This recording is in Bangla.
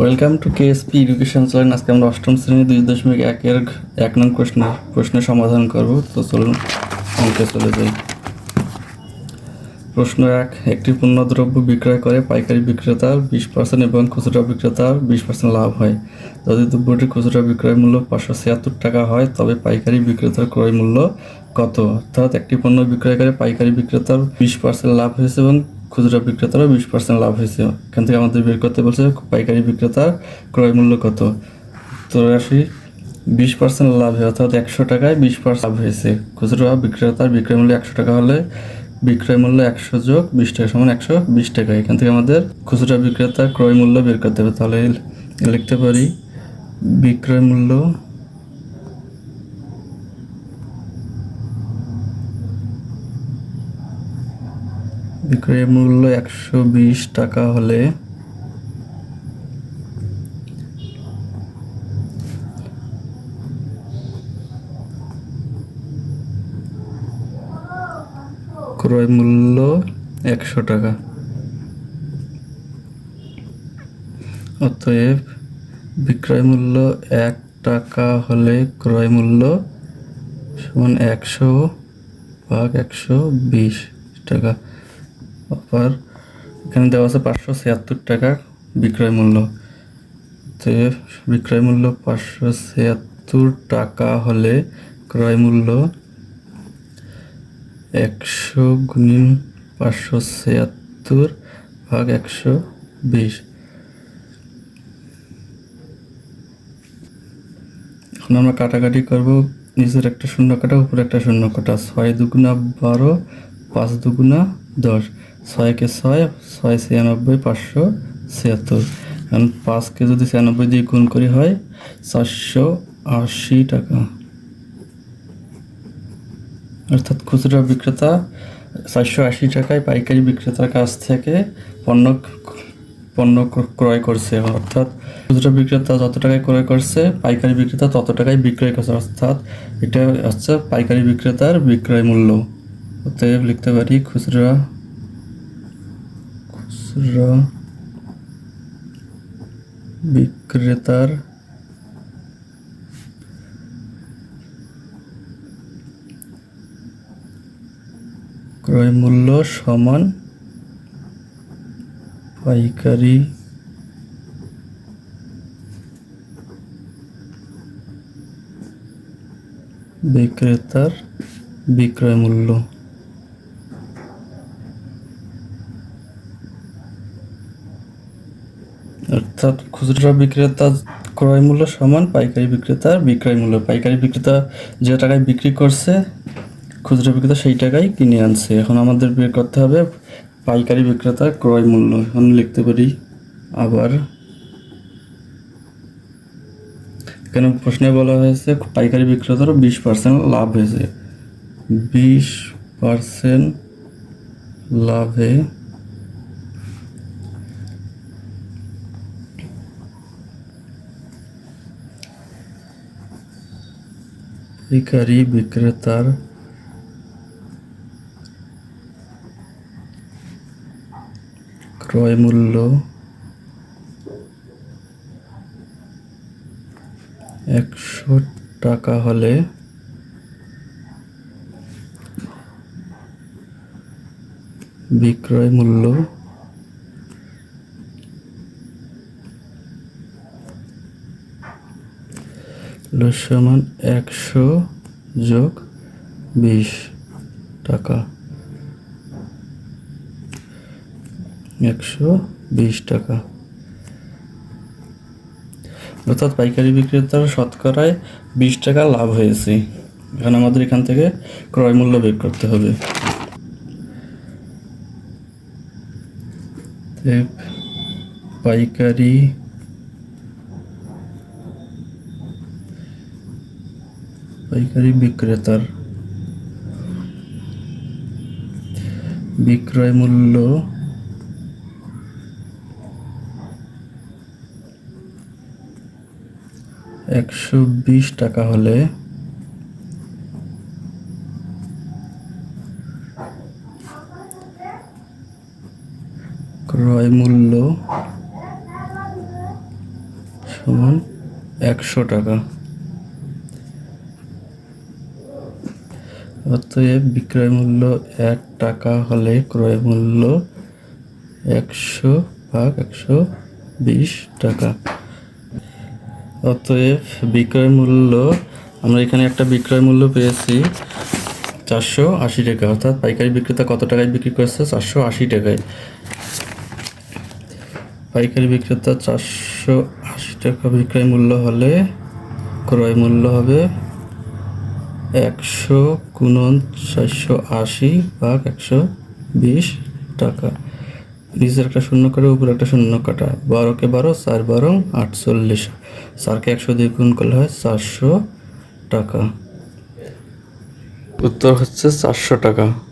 Welcome to KSP education channel আজকে আমরা অষ্টম শ্রেণি, দুই দশমিক একের এক নং প্রশ্নের প্রশ্নের সমাধান করব। তো চলুন, অঙ্কে চলে যাই। প্রশ্ন এক, একটি পণ্যদ্রব্য বিক্রয় করে পাইকারি বিক্রেতার বিশ পার্সেন্ট এবং খুচরা বিক্রেতার বিশ পার্সেন্ট লাভ হয়। যদি দ্রব্যটির খুচরা বিক্রয় মূল্য পাঁচশো ছিয়াত্তর টাকা হয়, তবে পাইকারি বিক্রেতার ক্রয় মূল্য কত? অর্থাৎ একটি পণ্য বিক্রয় করে পাইকারি বিক্রেতার বিশ পার্সেন্ট লাভ হয়েছে এবং খুচরা বিক্রেতারও বিশ পার্সেন্ট লাভ হয়েছে। এখান থেকে আমাদের বের করতে বলছে, পাইকারি বিক্রেতার ক্রয় মূল্য কত? তো আসি, বিশ পার্সেন্ট লাভ হয় অর্থাৎ একশো টাকায় বিশ পার্সেন্ট লাভ হয়েছে। খুচরা বিক্রেতার বিক্রয় মূল্য একশো টাকা হলে বিক্রয় মূল্য একশো যোগ বিশ টাকা সমান একশো বিশ টাকা। এখান থেকে আমাদের খুচরা বিক্রেতার ক্রয় মূল্য বের করতে হবে। তাহলে লিখতে পারি, বিক্রয় মূল্য বিক্রয় মূল্য একশো বিশ টাকা হলে ক্রয় মূল্য একশো টাকা। অতএব বিক্রয় মূল্য এক টাকা হলে ক্রয় মূল্য সমান একশো ভাগ একশো বিশ টাকা। আবার এখানে দেওয়া আছে পাঁচশো ছিয়াত্তর টাকা বিক্রয় মূল্য। তো বিক্রয় মূল্য পাঁচশো ছিয়াত্তর টাকা হলে ক্রয় মূল্য একশো গুণিন পাঁচশো ছিয়াত্তর ভাগ একশো বিশ। এখন আমরা কাটাকাটি করব। নিচের একটা শূন্য কাটা, উপরে একটা শূন্য কাটা। ছয় দুগুণা বারো, পাঁচ দুগুণা দশ, ছয়কে ছয় ছয় ছিয়ানব্বই, পাঁচশো ছিয়াত্তর। এখন পাঁচকে যদি ছিয়ানব্বই দিয়ে গুণ করি হয়, চারশো আশি টাকা। অর্থাৎ খুচরা বিক্রেতা চারশো আশি টাকায় পাইকারি বিক্রেতার কাছ থেকে পণ্য পণ্য ক্রয় করছে অর্থাৎ খুচরা বিক্রেতা যত টাকায় ক্রয় করছে, পাইকারি বিক্রেতা তত টাকায় বিক্রয় করছে। অর্থাৎ এটা হচ্ছে পাইকারি বিক্রেতার বিক্রয় মূল্য। অতএব লিখতে পারি খুচরা খুচরা বিক্রেতার ক্রয় মূল্য সমান পাইকারি বিক্রেতার বিক্রয় মূল্য অর্থাৎ খুচরা বিক্রেতা ক্রয় মূল্য সমান, পাইকারি বিক্রেতার বিক্রয় মূল্য। পাইকারি বিক্রেতা যে টাকায় বিক্রি করছে, খুচরা বিক্রেতা সেই টাকায় কিনে আনছে। এখন আমাদের বের করতে হবে পাইকারি বিক্রেতার ক্রয় মূল্য। এখন লিখতে পারি আবার। কেন প্রশ্নে বলা হয়েছে, পাইকারি বিক্রেতারও বিশ পার্সেন্ট লাভ হয়েছে। বিশ পার্সেন্ট লাভে পাইকারি বিক্রেতার ক্রয় মূল্য একশো টাকা হলে বিক্রয় মূল্য হলো সমান একশো যোগ বিশ টাকা। একশো বিশ টাকা। অর্থাৎ পাইকারি বিক্রেতার শতকরায় বিশ টাকা লাভ হয়েছে। এখন আমাদের এখান থেকে ক্রয় মূল্য বের করতে হবে। পাইকারি পাইকারি বিক্রেতার বিক্রয় মূল্য একশো বিশ টাকা হলে ক্রয় মূল্য সমান একশো টাকা। অতএব বিক্রয় মূল্য এক টাকা হলে ক্রয় মূল্য একশো ভাগ একশো বিশ টাকা। অতএব বিক্রয় মূল্য, আমরা এখানে একটা বিক্রয় মূল্য পেয়েছি চারশো আশি টাকা। অর্থাৎ পাইকারি বিক্রেতা কত টাকায় বিক্রি করেছে? চারশো আশি টাকায়। পাইকারি বিক্রেতা চারশো আশি টাকা বিক্রয় মূল্য হলে ক্রয় মূল্য হবে একশো গুণন চারশো আশি ভাগ একশো বিশ টাকা। নিচের একটা শূন্য কাটে উপরে একটা শূন্য কাটা। বারোকে বারো, চার বারো আটচল্লিশ। চারকে একশো দুই গুণ করলে হয় চারশো টাকা। উত্তর হচ্ছে চারশো টাকা।